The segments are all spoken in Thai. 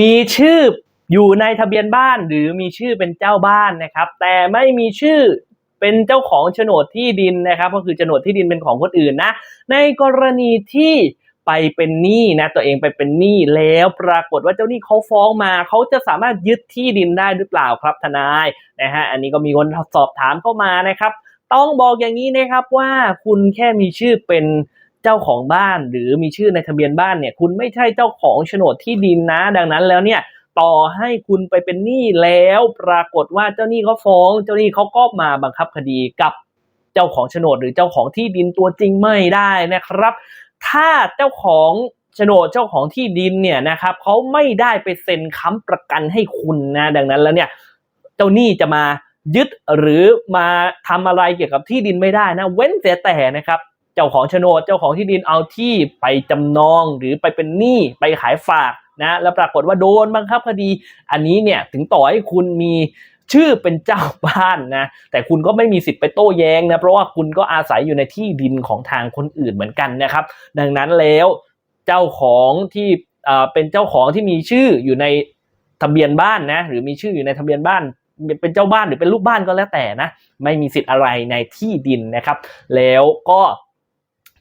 มีชื่ออยู่ในทะเบียนบ้านหรือมีชื่อเป็นเจ้าบ้านนะครับ แต่ไม่มีชื่อเป็นเจ้าของโฉนดที่ดินนะครับ ก็คือโฉนดที่ดินเป็นของคนอื่นนะ ในกรณีที่ไปเป็นหนี้นะตัวเองไปเป็นหนี้แล้วปรากฏว่าเจ้าหนี้เขาฟ้องมาเขาจะสามารถยึดที่ดินได้หรือเปล่าครับทนายนะฮะอันนี้ก็มีคนสอบถามเข้ามานะครับ ต้องบอกอย่างนี้นะครับว่าคุณแค่มีชื่อเป็น เจ้าของบ้านหรือมีชื่อในทะเบียนบ้านเนี่ยคุณไม่ใช่เจ้าของโฉนดที่ดินนะ ดังนั้นแล้วเนี่ยต่อให้คุณไปเป็นหนี้แล้วปรากฏว่าเจ้าหนี้เขาฟ้อง เจ้าหนี้เขาก็มาบังคับคดีกับเจ้าของโฉนดหรือเจ้าของที่ดินตัวจริงไม่ได้นะครับ ถ้าเจ้าของโฉนดเจ้าของที่ดินเนี่ยนะครับเขาไม่ได้ไปเซ็นค้ำประกันให้คุณนะดังนั้นแล้วเนี่ยเจ้าหนี้จะมายึดหรือมาทำอะไรเกี่ยวกับที่ดินไม่ได้นะ เว้นแต่แต่นะครับ เจ้าของโฉนดเจ้าของที่ดินเอาที่ไปจำนองหรือไปเป็นหนี้ไปขายฝากนะแล้วปรากฏว่าโดนบังคับคดี อันนี้เนี่ยถึงต่อให้คุณมีชื่อเป็นเจ้าบ้านนะ แต่คุณก็ไม่มีสิทธิ์ไปโต้แย้งนะ เพราะว่าคุณก็อาศัยอยู่ในที่ดินของทางคนอื่นเหมือนกันนะครับ ดังนั้นแล้วเจ้าของที่เอ่อเป็นเจ้าของที่มีชื่ออยู่ในทะเบียนบ้านนะ หรือมีชื่ออยู่ในทะเบียนบ้าน เป็นเจ้าบ้านหรือเป็นลูกบ้านก็แล้วแต่นะ ไม่มีสิทธิ์อะไรในที่ดินนะครับ แล้วก็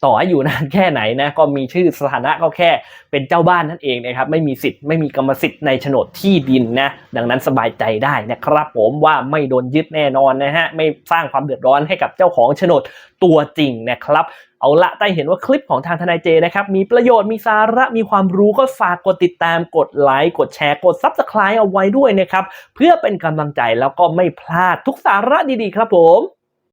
ต่อให้อยู่นานแค่ไหนนะก็มีชื่อสถานะก็แค่เป็นเจ้าบ้านนั่นเองนะครับไม่มีสิทธิ์ไม่มีกรรมสิทธิ์ในโฉนดที่ดินนะดังนั้นสบายใจได้นะครับผมว่าไม่โดนยึดแน่นอนนะฮะไม่สร้างความเดือดร้อนให้กับเจ้าของโฉนดตัวจริงนะครับเอาละได้เห็นว่าคลิปของทางทนายเจนะครับ มีประโยชน์มีสาระมีความรู้ก็ฝากกดติดตามกดไลค์กดแชร์กด Subscribe เอาไว้ด้วยนะครับ เพื่อเป็นกำลังใจแล้วก็ไม่พลาดทุกสาระดีๆ ครับผม